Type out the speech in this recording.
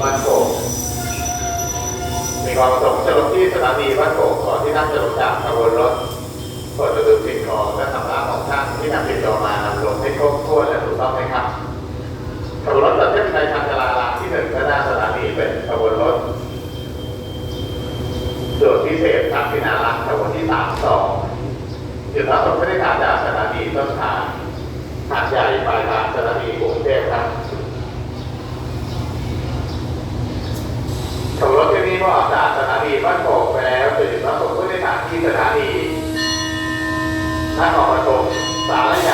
ความประสงค์จะลงที่สถานีบ้านโป่งก่อนที่ท่านจะลงจากขบวนรถกดกระดุมสิ่งของและทำร้าของท่านที่นำติดตัวมานำลงให้ครบถ้วนและถูกต้องไหมครับขบวนรถจากเส้นชัยชาญชาลารามที่หนึ่งด้านหน้าสถานีเป็นขบวนรถส่วนพิเศษทางพินารักขบวนที่สามสองจุดรับส่งผู้โดยสารจากสถานีต้นทางหาดใหญ่ปลายทางสถานีกรุงเทพครับ ขับรถที่นี้ก็ออกจากสถานี บ้านโป่งไปแล้วจะถึงรับส่งผู้โดยสามที่สถานีนครปฐมสารยาบางบางสุขเป็นสถานีต่อไปตา